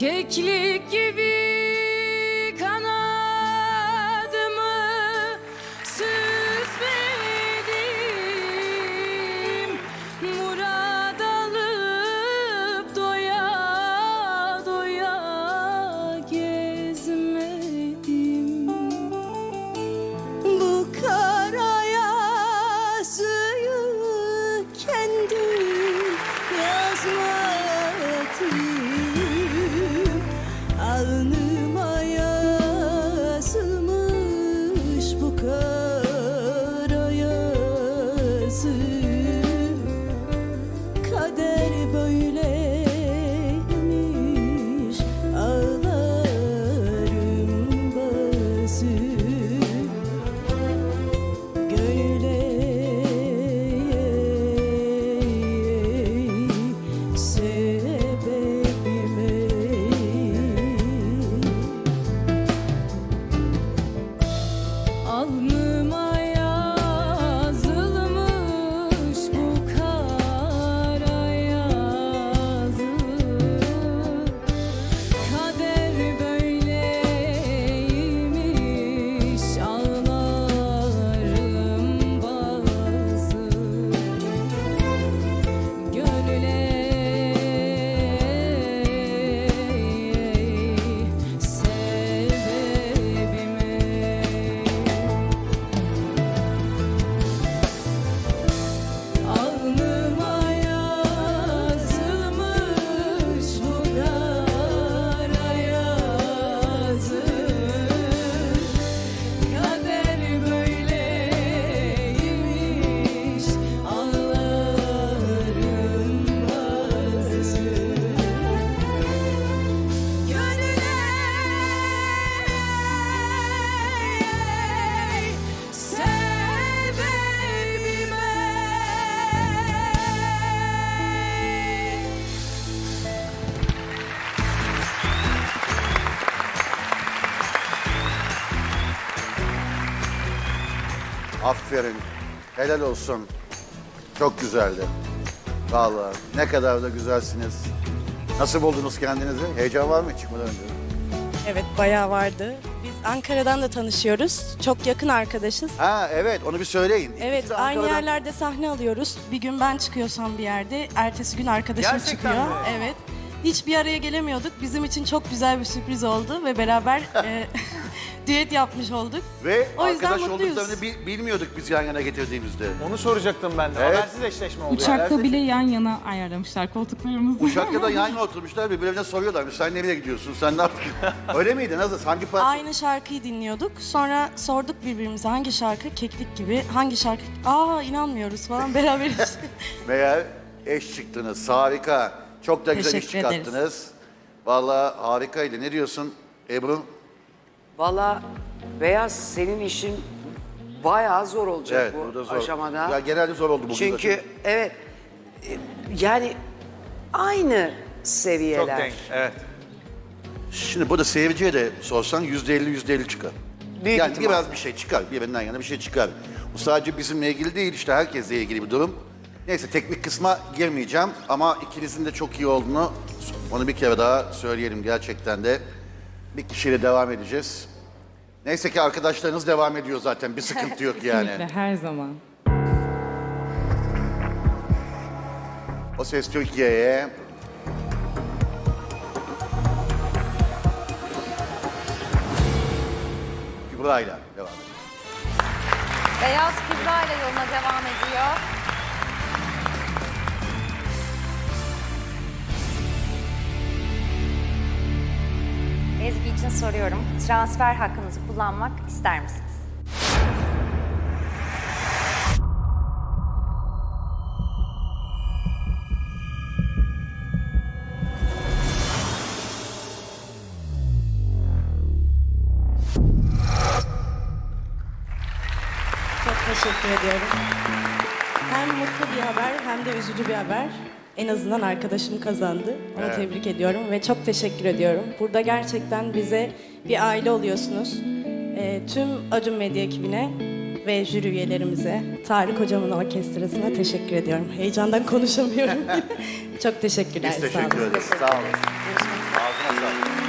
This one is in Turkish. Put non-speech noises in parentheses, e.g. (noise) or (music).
Keklik gibi Aferin. Helal olsun. Çok güzeldi. Vallahi ne kadar da güzelsiniz. Nasıl buldunuz kendinizi? Heyecan var mı çıkmadan önce? Evet bayağı vardı. Biz Ankara'dan da tanışıyoruz. Çok yakın arkadaşız. Ha evet onu bir söyleyin. Evet de aynı Ankara'dan- yerlerde sahne alıyoruz. Bir gün ben çıkıyorsam bir yerde, ertesi gün arkadaşım Gerçekten çıkıyor. mi? Evet. Hiç bir araya gelemiyorduk. Bizim için çok güzel bir sürpriz oldu ve beraber (laughs) e, düet yapmış olduk. Ve O yüzden arkadaş mutluyuz. olduklarını bi- bilmiyorduk biz yan yana getirdiğimizde. Onu soracaktım ben de. Evet. Habersiz eşleşme oldu. Uçakta bile yan yana ayarlamışlar koltuklarımızı. Uşak'ta da (laughs) yan yana oturmuşlar birbirlerine soruyorlar. Sen nereye gidiyorsun? Sen ne yaptın? (laughs) Öyle miydi? Nasıl? Hangi parça? Aynı şarkıyı dinliyorduk. Sonra sorduk birbirimize hangi şarkı keklik gibi, hangi şarkı aa inanmıyoruz falan (laughs) beraberiz. Meğer eş çıktınız. Harika. Çok da güzel iş Teşekkür ederiz. çıkarttınız. Vallahi harikaydı. Ne diyorsun Ebru? Valla Beyaz senin işin bayağı zor olacak Evet, bu burada zor. aşamada. Ya genelde zor oldu bugün Çünkü zaten. evet e, yani aynı seviyeler. Çok denk. Evet. Şimdi burada seyirciye de sorsan yüzde elli yüzde elli çıkar. Büyük yani ihtimal. biraz bir şey çıkar. Birbirinden yana bir şey çıkar. Bu sadece bizimle ilgili değil işte herkesle ilgili bir durum. Neyse teknik kısma girmeyeceğim ama ikinizin de çok iyi olduğunu onu bir kere daha söyleyelim gerçekten de. Bir kişiyle devam edeceğiz. Neyse ki arkadaşlarınız devam ediyor zaten. Bir sıkıntı yok yani. Kesinlikle her zaman. O ses Türkiye'ye. Kübra'yla devam edelim. Beyaz Kübra ile yoluna devam ediyor. Ezgi için soruyorum. Transfer hakkınızı kullanmak ister misiniz? Çok teşekkür ediyorum. Hem mutlu bir haber hem de üzücü bir haber. En azından arkadaşım kazandı. Onu tebrik ediyorum ve çok teşekkür ediyorum. Burada gerçekten bize bir aile oluyorsunuz. Ee, tüm Acun Medya ekibine ve jüri üyelerimize, Tarık Hocam'ın orkestrasına teşekkür ediyorum. Heyecandan konuşamıyorum. (laughs) Çok teşekkürler. Biz sağ olun. teşekkür ederiz. Sağ olun. Ağzına sağlık.